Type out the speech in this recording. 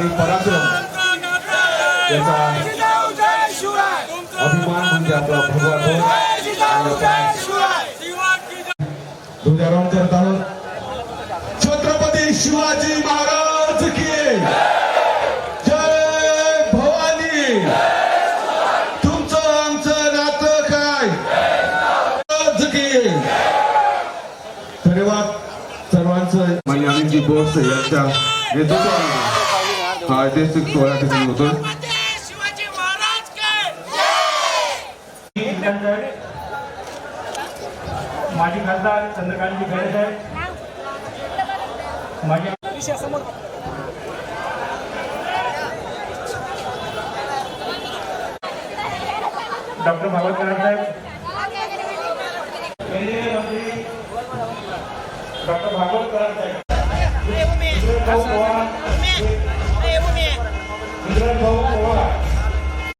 आणि पराक्रम. याचा अभिमान म्हणजे आपला भगवा ध्वजारोहण करत आहोत छत्रपती शिवाजी महाराज की जय भवानी. तुमचं आमचं काय? धन्यवाद सर्वांचं. मान्य अनिलजी बोस यांच्या नेतृत्वाने ऐतिहासिक सोहळा ठिकाणी होतोय शिवाजी महाराज के माजी खासदार चंद्रकांतजी खैरे साहेब. समोर डॉक्टर भागवत कराड साहेब. केंद्रीय मंत्री डॉक्टर भागवत कराड साहेब. Grabową